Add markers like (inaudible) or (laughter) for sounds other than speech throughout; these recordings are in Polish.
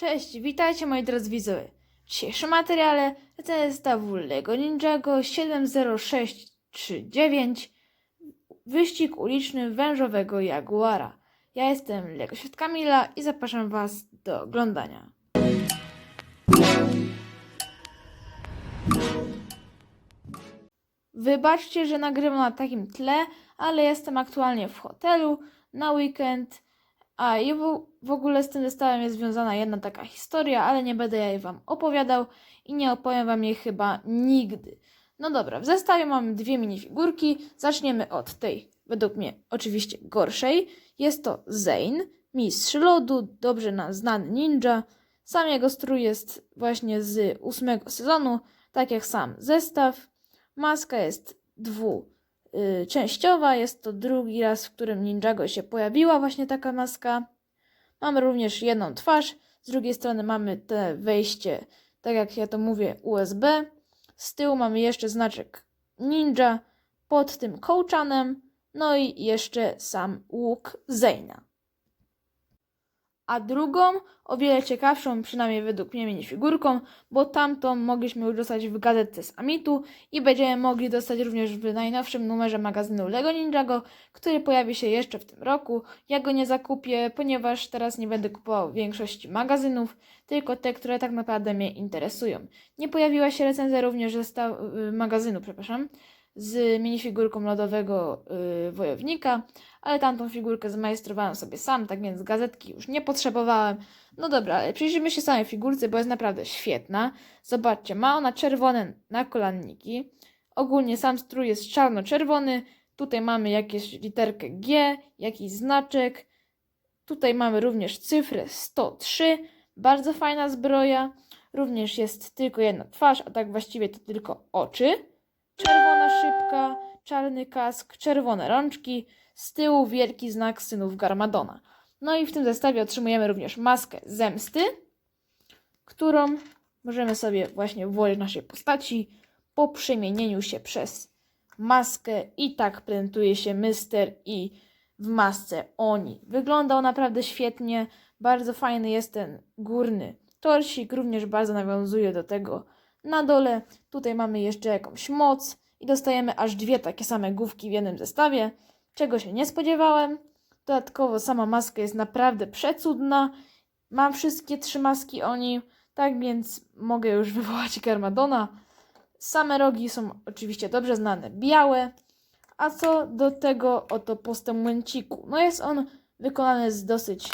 Cześć, witajcie moi drodzy widzowie. W dzisiejszym materiale recenzja zestawu LEGO Ninjago 70639 Wyścig uliczny wężowego Jaguara. Ja jestem LEGO Świat Kamila i zapraszam Was do oglądania. Wybaczcie, że nagrywam na takim tle, ale jestem aktualnie w hotelu na weekend. A i w, ogóle z tym zestawem jest związana jedna taka historia, ale nie będę jej Wam opowiadał i nie opowiem Wam jej chyba nigdy. No dobra, w zestawie mamy dwie minifigurki. Zaczniemy od tej, według mnie oczywiście gorszej. Jest to Zane, mistrz lodu, dobrze nam znany ninja. Sam jego strój jest właśnie z ósmego sezonu, tak jak sam zestaw. Maska jest dwuczęściowa. Jest to drugi raz, w którym Ninjago się pojawiła właśnie taka maska. Mamy również jedną twarz. Z drugiej strony mamy te wejście, tak jak ja to mówię, USB. Z tyłu mamy jeszcze znaczek Ninja pod tym kołczanem. No i jeszcze sam łuk Zeyna. A drugą, o wiele ciekawszą, przynajmniej według mnie, minifigurką, bo tamtą mogliśmy już dostać w gazetce z Amitu i będziemy mogli dostać również w najnowszym numerze magazynu LEGO Ninjago, który pojawi się jeszcze w tym roku. Ja go nie zakupię, ponieważ teraz nie będę kupował większości magazynów, tylko te, które tak naprawdę mnie interesują. Nie pojawiła się recenzja również zestaw, y, magazynu, przepraszam, z minifigurką lodowego y, wojownika, ale tamtą figurkę zmajstrowałem sobie sam, tak więc gazetki już nie potrzebowałem. No dobra, ale przyjrzyjmy się samej figurce, bo jest naprawdę świetna. Zobaczcie, ma ona czerwone nakolanniki. Ogólnie sam strój jest czarno-czerwony. Tutaj mamy jakieś literkę G, jakiś znaczek. Tutaj mamy również cyfrę 103. Bardzo fajna zbroja. Również jest tylko jedna twarz, a tak właściwie to tylko oczy. Czerwona szybka, czarny kask, czerwone rączki, z tyłu wielki znak synów Garmadona. No i w tym zestawie otrzymujemy również maskę zemsty, którą możemy sobie właśnie włożyć naszej postaci po przemienieniu się przez maskę i tak prezentuje się Mister i w masce Oni. Wygląda on naprawdę świetnie, bardzo fajny jest ten górny torsik, również bardzo nawiązuje do tego na dole. Tutaj mamy jeszcze jakąś moc i dostajemy aż dwie takie same główki w jednym zestawie, czego się nie spodziewałem. Dodatkowo sama maska jest naprawdę przecudna. Mam wszystkie trzy maski Oni, tak więc mogę już (laughs) wywołać Garmadona. Same rogi są oczywiście dobrze znane, białe. A co do tego oto postępująciku. No jest on wykonany z dosyć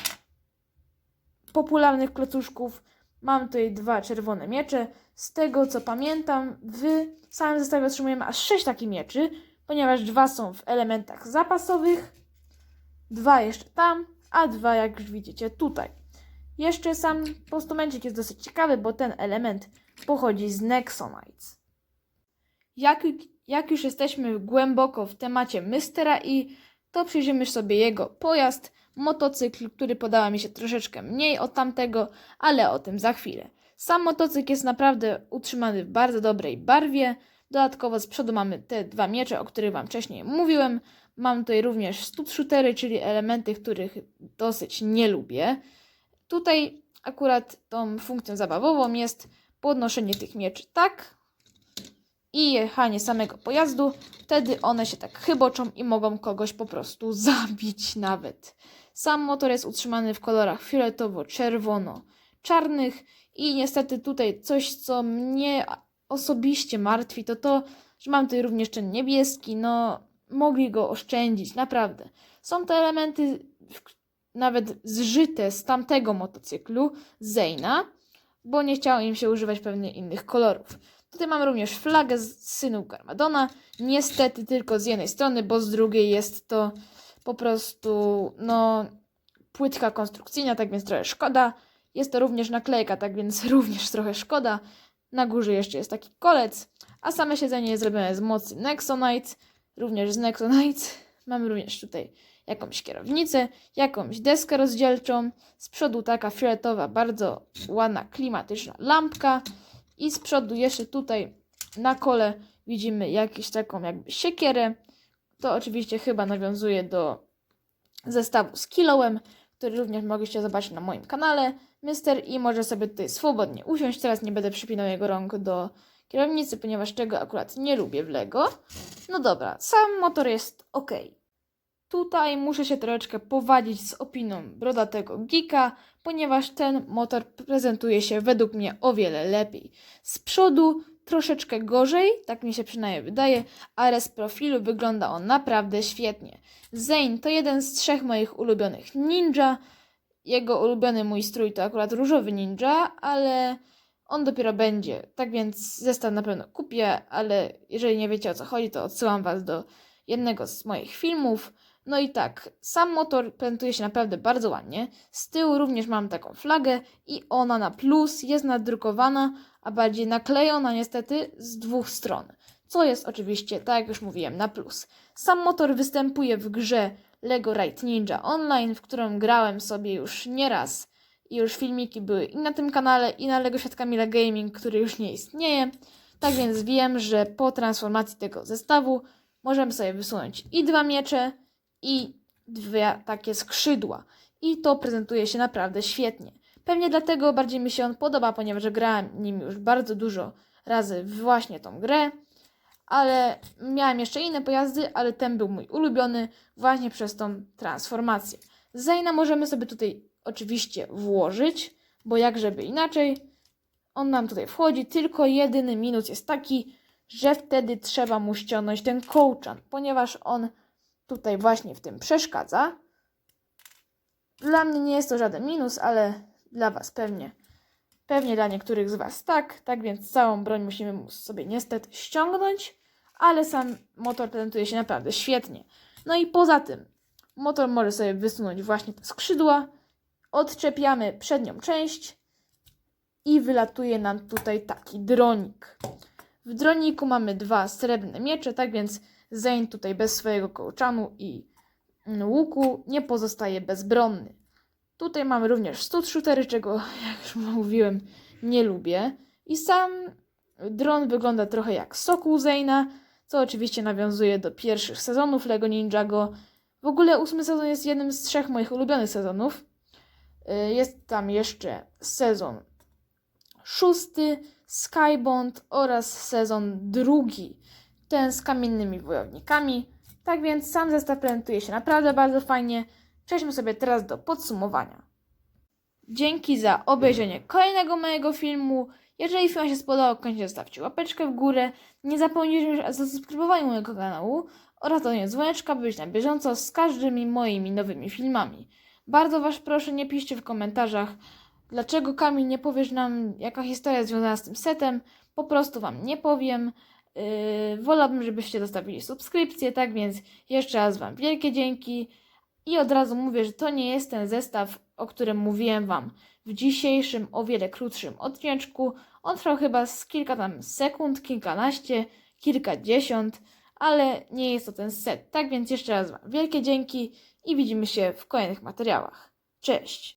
popularnych klocuszków. Mam tutaj dwa czerwone miecze. Z tego co pamiętam, w samym zestawie otrzymujemy aż sześć takich mieczy, ponieważ dwa są w elementach zapasowych, dwa jeszcze tam, a dwa jak już widzicie tutaj. Jeszcze sam postumencik jest dosyć ciekawy, bo ten element pochodzi z Nexonites. Jak, jak już jesteśmy głęboko w temacie Mystera i to przyjrzymy sobie jego pojazd, motocykl, który podała mi się troszeczkę mniej od tamtego, ale o tym za chwilę. Sam motocykl jest naprawdę utrzymany w bardzo dobrej barwie. Dodatkowo z przodu mamy te dwa miecze, o których Wam wcześniej mówiłem. Mam tutaj również stud shootery, czyli elementy, których dosyć nie lubię. Tutaj akurat tą funkcją zabawową jest podnoszenie tych mieczy tak i jechanie samego pojazdu. Wtedy one się tak chyboczą i mogą kogoś po prostu (laughs) zabić nawet. Sam motor jest utrzymany w kolorach fioletowo-czerwono-czarnych i niestety tutaj coś, co mnie osobiście martwi, to to, że mam tutaj również ten niebieski, no mogli go oszczędzić, naprawdę. Są te elementy nawet zżyte z tamtego motocyklu, Zeyna, bo nie chciało im się używać pewnych innych kolorów. Tutaj mamy również flagę z synów Garmadona, niestety tylko z jednej strony, bo z drugiej jest to po prostu, no, płytka konstrukcyjna, tak więc trochę szkoda. Jest to również naklejka, tak więc (laughs) również trochę szkoda. Na górze jeszcze jest taki kolec, a same siedzenie jest zrobione z mocy Nexonite, również z Nexonite. (laughs) Mamy również tutaj jakąś kierownicę, jakąś deskę rozdzielczą. Z przodu taka fioletowa, bardzo ładna, klimatyczna lampka. I z przodu jeszcze tutaj na kole widzimy jakąś taką jakby siekierę. To oczywiście chyba nawiązuje do zestawu z Kilołem, który również mogliście zobaczyć na moim kanale. Mr. I może sobie tutaj swobodnie usiąść. Teraz nie będę przypinał jego rąk do kierownicy, ponieważ tego akurat nie lubię w Lego. No dobra, sam motor jest ok. Tutaj muszę się troszeczkę powadzić z opinią brodatego geeka, ponieważ ten motor prezentuje się według mnie o wiele lepiej. Z przodu troszeczkę gorzej, tak mi się przynajmniej wydaje, ale z profilu wygląda on naprawdę świetnie. Zane to jeden z trzech moich ulubionych ninja. Jego ulubiony mój strój to akurat różowy ninja, ale on dopiero będzie. Tak więc zestaw na pewno kupię, ale jeżeli nie wiecie o co chodzi, to odsyłam Was do jednego z moich filmów. No i tak, sam motor prezentuje się naprawdę bardzo ładnie. Z tyłu również mam taką flagę i ona na plus jest nadrukowana, a bardziej naklejona niestety z dwóch stron. Co jest oczywiście, tak jak już mówiłem, na plus. Sam motor występuje w grze Lego Ride Ninja Online, w którą grałem sobie już nieraz i już filmiki były i na tym kanale, i na Lego Świadka Mila Gaming, który już nie istnieje. Tak więc wiem, że po transformacji tego zestawu możemy sobie wysunąć i dwa miecze, i dwie takie skrzydła. I to prezentuje się naprawdę świetnie. Pewnie dlatego bardziej mi się on podoba, ponieważ grałem nim już bardzo dużo razy właśnie tą grę. Ale miałem jeszcze inne pojazdy, ale ten był mój ulubiony właśnie przez tą transformację. Zajna możemy sobie tutaj oczywiście włożyć, bo jak żeby inaczej. On nam tutaj wchodzi, tylko jedyny minus jest taki, że wtedy trzeba mu ściągnąć ten kołczan, ponieważ on tutaj właśnie w tym przeszkadza. Dla mnie nie jest to żaden minus, ale dla Was pewnie. Pewnie dla niektórych z Was tak. Tak więc całą broń musimy mu sobie niestety ściągnąć, ale sam motor prezentuje się naprawdę świetnie. No i poza tym, motor może sobie wysunąć właśnie te skrzydła, odczepiamy przednią część i wylatuje nam tutaj taki dronik. W droniku mamy dwa srebrne miecze, tak więc Zane tutaj bez swojego kołczanu i łuku nie pozostaje bezbronny. Tutaj mamy również stud shootery, czego (laughs) jak już mówiłem nie lubię. I sam dron wygląda trochę jak sokół Zane'a, co oczywiście nawiązuje do pierwszych sezonów Lego Ninjago. W ogóle ósmy sezon jest jednym z trzech moich ulubionych sezonów. Y, Jest tam jeszcze sezon szósty, Skybond oraz sezon drugi, ten z kamiennymi wojownikami. Tak więc sam zestaw prezentuje się naprawdę bardzo fajnie. Przejdźmy sobie teraz do podsumowania. Dzięki za obejrzenie kolejnego mojego filmu. Jeżeli film się spodobał, koniecznie zostawcie łapeczkę w górę. Nie zapomnijcie również o zasubskrybowaniu mojego kanału oraz dodanie dzwoneczka, by być na bieżąco z każdymi moimi nowymi filmami. Bardzo Was proszę, nie piszcie w komentarzach, dlaczego Kamil nie powiesz nam, jaka historia jest związana z tym setem. Po prostu Wam nie powiem. Yy, wolałabym, żebyście zostawili subskrypcję, tak więc jeszcze raz Wam wielkie dzięki. I od razu mówię, że to nie jest ten zestaw, o którym mówiłem Wam w dzisiejszym, o wiele krótszym odcineczku. On trwał chyba z kilka tam sekund, kilkanaście, kilkadziesiąt, ale nie jest to ten set. Tak więc jeszcze raz Wam wielkie dzięki i widzimy się w kolejnych materiałach. Cześć!